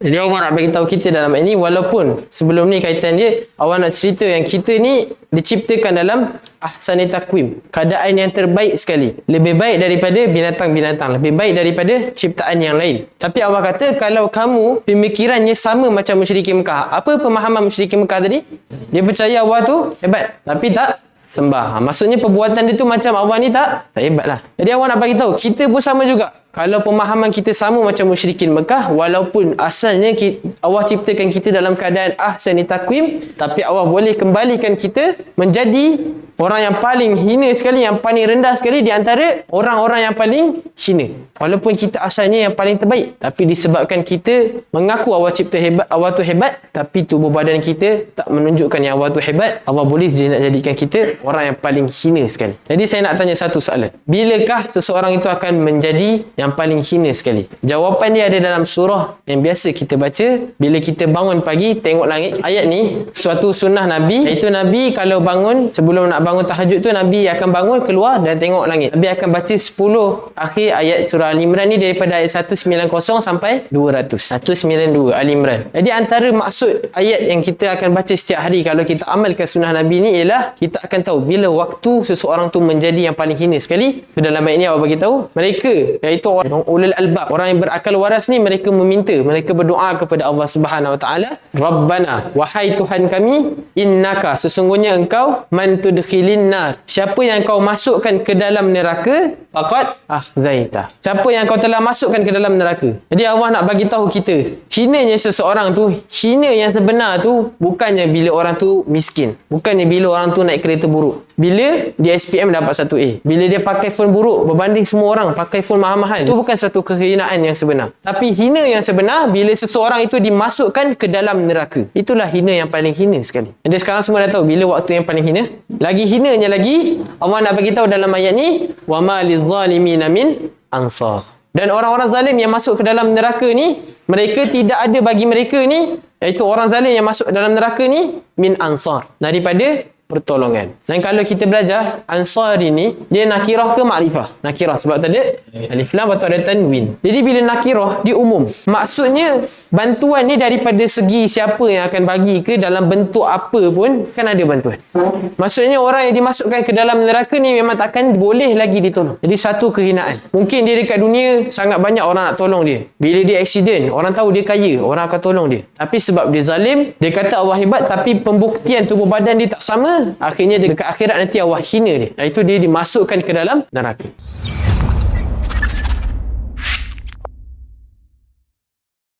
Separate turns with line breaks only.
Jadi Allah nak bagi tahu kita dalam ini walaupun sebelum ni kaitan dia Allah nak cerita yang kita ni diciptakan dalam ahsani takwim. Keadaan yang terbaik sekali. Lebih baik daripada binatang-binatang. Lebih baik daripada ciptaan yang lain. Tapi Allah kata kalau kamu pemikirannya sama macam musyrikin Mekah. Apa pemahaman musyrikin Mekah tadi? Dia percaya Allah tu hebat. Tapi tak sembah. Ha, maksudnya perbuatan dia tu macam Allah ni tak tak hebat lah. Jadi Allah nak bagi tahu kita pun sama juga. Kalau pemahaman kita sama macam musyrikin Mekah walaupun asalnya ki- Allah ciptakan kita dalam keadaan ahsani takwim tapi Allah boleh kembalikan kita menjadi orang yang paling hina sekali yang paling rendah sekali di antara orang-orang yang paling hina. Walaupun kita asalnya yang paling terbaik tapi disebabkan kita mengaku Allah cipta hebat Allah tu hebat tapi tubuh badan kita tak menunjukkan yang Allah tu hebat Allah boleh je nak jadikan kita orang yang paling hina sekali. Jadi saya nak tanya satu soalan. Bilakah seseorang itu akan menjadi yang paling hina sekali? Jawapan dia ada dalam surah yang biasa kita baca bila kita bangun pagi tengok langit. Ayat ni suatu sunnah Nabi iaitu Nabi kalau bangun sebelum nak bangun tahajud tu Nabi akan bangun keluar dan tengok langit. Nabi akan baca 10 akhir ayat surah Al-Imran ni daripada ayat 190 sampai 200. 192 Al-Imran. Jadi antara maksud ayat yang kita akan baca setiap hari kalau kita amalkan sunnah Nabi ni ialah kita akan tahu bila waktu seseorang tu menjadi yang paling hina sekali. So, dalam ayat ni Allah bagi tahu mereka iaitu orang ulul albab, orang yang berakal waras ni mereka meminta, mereka berdoa kepada Allah Subhanahu Wa Taala, Rabbana, wahai Tuhan kami, innaka sesungguhnya engkau man tudkhilin nar. Siapa yang kau masukkan ke dalam neraka, faqad akhzaita. Siapa yang kau telah masukkan ke dalam neraka. Jadi Allah nak bagi tahu kita, hinanya seseorang tu, hina yang sebenar tu bukannya bila orang tu miskin, bukannya bila orang tu naik kereta buruk. Bila dia SPM dapat 1A. Bila dia pakai phone buruk berbanding semua orang pakai phone mahal-mahal. Itu bukan satu kehinaan yang sebenar. Tapi hina yang sebenar bila seseorang itu dimasukkan ke dalam neraka. Itulah hina yang paling hina sekali. Jadi sekarang semua dah tahu bila waktu yang paling hina. Lagi hinanya lagi Allah nak bagi tahu dalam ayat ni wa ma lizzalimina min ansar. Dan orang-orang zalim yang masuk ke dalam neraka ni, mereka tidak ada bagi mereka ni, iaitu orang zalim yang masuk dalam neraka ni, min ansar. Daripada pertolongan. Dan kalau kita belajar ansar ini dia nakirah ke makrifah? Nakirah sebab tadi alif lam atau ada tanwin. Jadi bila nakirah dia umum. Maksudnya bantuan ni daripada segi siapa yang akan bagi ke dalam bentuk apa pun kan ada bantuan. Maksudnya orang yang dimasukkan ke dalam neraka ni memang takkan boleh lagi ditolong. Jadi satu kehinaan. Mungkin dia dekat dunia sangat banyak orang nak tolong dia. Bila dia accident, orang tahu dia kaya, orang akan tolong dia. Tapi sebab dia zalim, dia kata Allah hebat tapi pembuktian tubuh badan dia tak sama, akhirnya dekat akhirat nanti Allah hina dia. Iaitu dia dimasukkan ke dalam neraka.